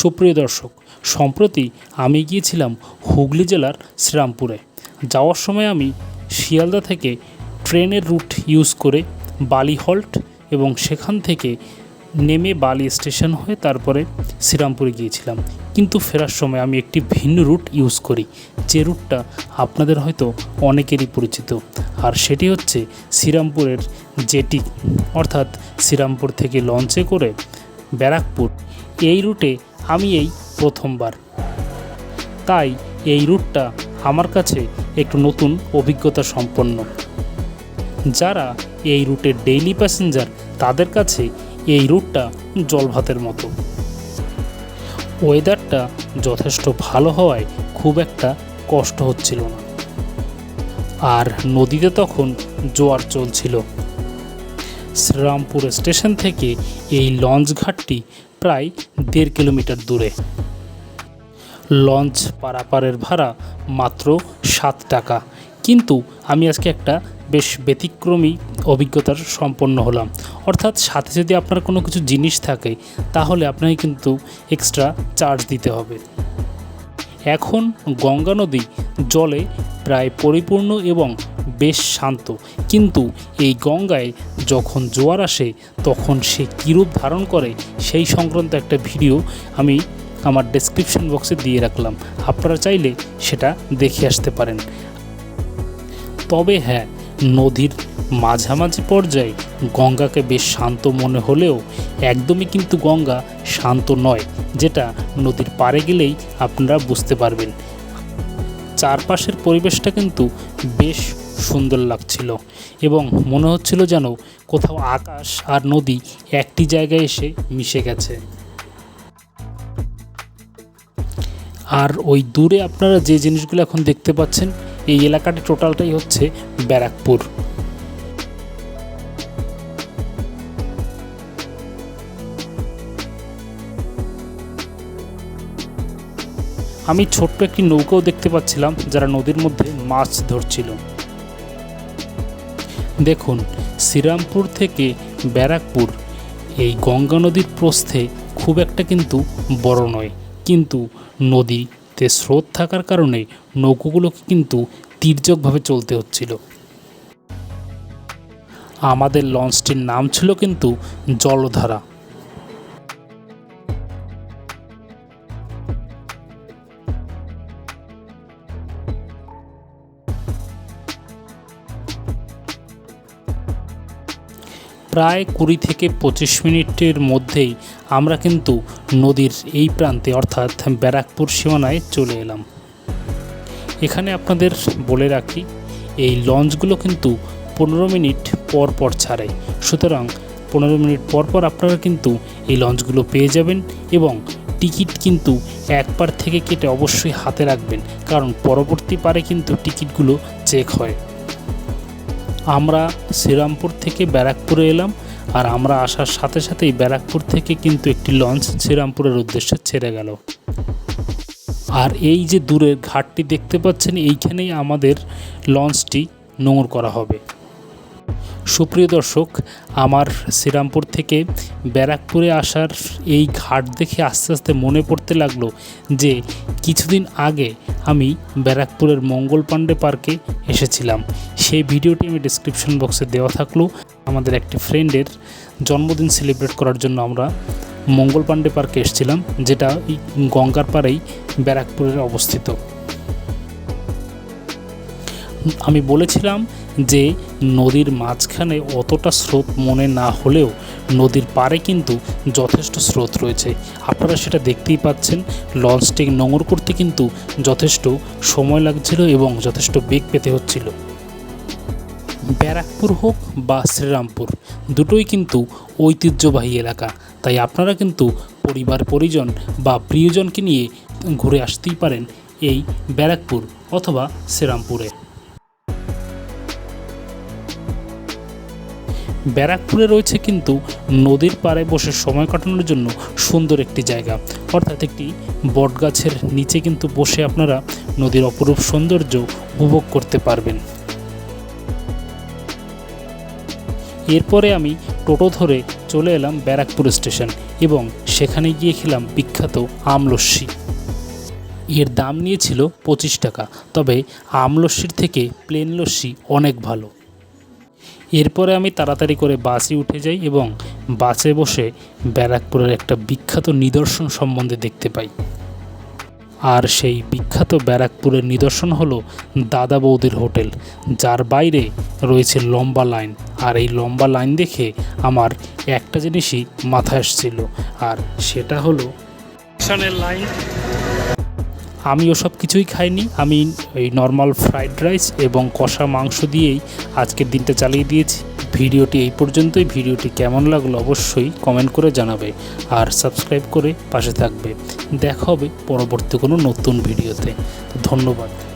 সুপ্রিয় দর্শক, সম্প্রতি আমি গিয়েছিলাম হুগলি জেলার শ্রীরামপুরে। যাওয়ার সময় আমি শিয়ালদা থেকে ট্রেনের রুট ইউজ করে বালি হল্ট এবং সেখান থেকে নেমে বালি স্টেশন হয়ে তারপরে শ্রীরামপুরে গিয়েছিলাম। কিন্তু ফেরার সময় আমি একটি ভিন্ন রুট ইউজ করি, যে রুটটা আপনাদের হয়তো অনেকেরই পরিচিত। আর সেটি হচ্ছে শ্রীরামপুরের জেটি, অর্থাৎ শ্রীরামপুর থেকে লঞ্চে করে ব্যারাকপুর। এই রুটে আমি এই প্রথমবার। তাই এই রুটটা আমার কাছে একটু নতুন অভিজ্ঞতা সম্পন্ন। যারা এই রুটের ডেইলি প্যাসেঞ্জার তাদের কাছে এই রুটটা জলভাতের মতো। ওয়েদারটা যথেষ্ট ভালো হওয়ায় খুব একটা কষ্ট হচ্ছিল না। আর নদীতে তখন জোয়ার চলছিল। শ্রীরামপুর স্টেশন থেকে এই লঞ্চ ঘাটটি প্রায় দেড় কিলোমিটার দূরে। লঞ্চ পারাপারের ভাড়া মাত্র সাত টাকা। কিন্তু আমি আজকে একটা বেশ ব্যতিক্রমী অভিজ্ঞতার সম্পন্ন হলাম। অর্থাৎ সাথে যদি আপনার কোনো কিছু জিনিস থাকে, তাহলে আপনাকে কিন্তু এক্সট্রা চার্জ দিতে হবে। এখন গঙ্গা নদী জলে প্রায় পরিপূর্ণ এবং বেশ শান্ত। কিন্তু এই গঙ্গায় যখন জোয়ার আসে, তখন সে কীরূপ ধারণ করে, সেই সংক্রান্ত একটা ভিডিও আমি আমার ডেসক্রিপশন বক্সে দিয়ে রাখলাম। আপনারা চাইলে সেটা দেখে আসতে পারেন। তবে হ্যাঁ নদীর মাঝামাঝি পর্যায়ে গঙ্গাকে বেশ শান্ত মনে হলেও একদমই কিন্তু গঙ্গা শান্ত নয়, যেটা নদীর পাড়ে গেলেই আপনারা বুঝতে পারবেন। চারপাশের পরিবেশটা কিন্তু বেশ সুন্দর লাগছিল এবং মনে হচ্ছিল যেন কোথাও আকাশ আর নদী একটি জায়গায় এসে মিশে গেছে। আর ওই দূরে আপনারা যে জিনিসগুলো এখন দেখতে পাচ্ছেন, এই এলাকাটি টোটালটাই হচ্ছে ব্যারাকপুর। আমি ছোট্ট একটি নৌকাও দেখতে পাচ্ছিলাম যারা নদীর মধ্যে মাছ ধরছিল। দেখুন, শ্রীরামপুর থেকে ব্যারাকপুর। এই গঙ্গা নদীর প্রস্থে খুব একটা কিন্তু বড় নয়। কিন্তু নদীতে স্রোত থাকার কারণে নৌকোগুলোকে কিন্তু তীর্যকভাবে চলতে হচ্ছিল। আমাদের লঞ্চটির নাম ছিল কিন্তু জলধারা। প্রায় কুড়ি থেকে পঁচিশ মিনিটের মধ্যেই আমরা কিন্তু নদীর এই প্রান্তে, অর্থাৎ ব্যারাকপুর সীমানায় চলে এলাম। এখানে আপনাদের বলে রাখি, এই লঞ্চগুলো কিন্তু পনেরো মিনিট পর পর ছাড়ে। সুতরাং পনেরো মিনিট পর পর আপনারা কিন্তু এই লঞ্চগুলো পেয়ে যাবেন এবং টিকিট কিন্তু এক পার থেকে কেটে অবশ্যই হাতে রাখবেন, কারণ পরবর্তী পারে কিন্তু টিকিটগুলো চেক হয়। আমরা শ্রীরামপুর থেকে ব্যারাকপুরে এলাম আর আমরা আসার সাথে সাথেই ব্যারাকপুর থেকে কিন্তু একটি লঞ্চ শ্রীরামপুরের উদ্দেশ্যে ছেড়ে গেল। আর এই যে দূরের ঘাটটি দেখতে পাচ্ছেন, এইখানেই আমাদের লঞ্চটি নোঙর করা হবে। সুপ্রিয় দর্শক, আমার শ্রীরামপুর থেকে ব্যারাকপুরে আসার এই ঘাট দেখে আস্তে আস্তে মনে পড়তে লাগল যে কিছুদিন আগে আমি ব্যারাকপুরের মঙ্গল পাণ্ডে পার্কে এসেছিলাম। সেই ভিডিওটি আমি ডিসক্রিপশন বক্সে দেওয়া থাকল। আমাদের একটি ফ্রেন্ডের জন্মদিন সেলিব্রেট করার জন্য আমরা মঙ্গল পাণ্ডে পার্কে এসেছিলাম, যেটা গঙ্গার পাড়েই ব্যারাকপুরের অবস্থিত। আমি বলেছিলাম যে নদীর মাঝখানে অতটা স্রোত মনে না হলেও নদীর পাড়ে কিন্তু যথেষ্ট স্রোত রয়েছে। আপনারা সেটা দেখতেই পাচ্ছেন। লঞ্চটি নোঙর করতে কিন্তু যথেষ্ট সময় লাগছিল এবং যথেষ্ট বেগ পেতে হচ্ছিল। ব্যারাকপুর হোক বা শ্রীরামপুর, দুটোই কিন্তু ঐতিহ্যবাহী এলাকা। তাই আপনারা কিন্তু পরিবার, পরিজন বা প্রিয়জনকে নিয়ে ঘুরে আসতেই পারেন এই ব্যারাকপুর অথবা শ্রীরামপুরে। ব্যারাকপুরে রয়েছে কিন্তু নদীর পাড়ে বসে সময় কাটানোর জন্য সুন্দর একটি জায়গা। অর্থাৎ একটি বটগাছের নিচে কিন্তু বসে আপনারা নদীর অপরূপ সৌন্দর্য উপভোগ করতে পারবেন। এরপরে আমি টোটো ধরে চলে এলাম ব্যারাকপুর স্টেশন এবং সেখানে গিয়ে খেলাম বিখ্যাত আমলস্যি এর দাম নিয়েছিল পঁচিশ টাকা, তবে আমলস্যির থেকে প্লেন লস্যি অনেক ভালো। এরপরে আমি তাড়াতাড়ি করে বাসে উঠে যাই এবং বাসে বসে ব্যারাকপুরের একটা বিখ্যাত নিদর্শন সম্বন্ধে দেখতে পাই। আর সেই বিখ্যাত ব্যারাকপুরের নিদর্শন হলো দাদা বৌদির হোটেল, যার বাইরে রয়েছে লম্বা লাইন। আর এই লম্বা লাইন দেখে আমার একটা জিনিসই মাথায় আসছিল, আর সেটা হলো লাইন। আমি সব কিছুই খাইনি। আমি এই নর্মাল ফ্রাইড রাইস এবং কষা মাংস দিয়েই আজকের দিনটা চালিয়ে দিয়েছি। ভিডিওটি এই পর্যন্তই। ভিডিওটি কেমন লাগল অবশ্যই কমেন্ট করে জানাবে আর সাবস্ক্রাইব করে পাশে থাকবে। দেখা হবে পরবর্তী কোনো নতুন ভিডিওতে। ধন্যবাদ।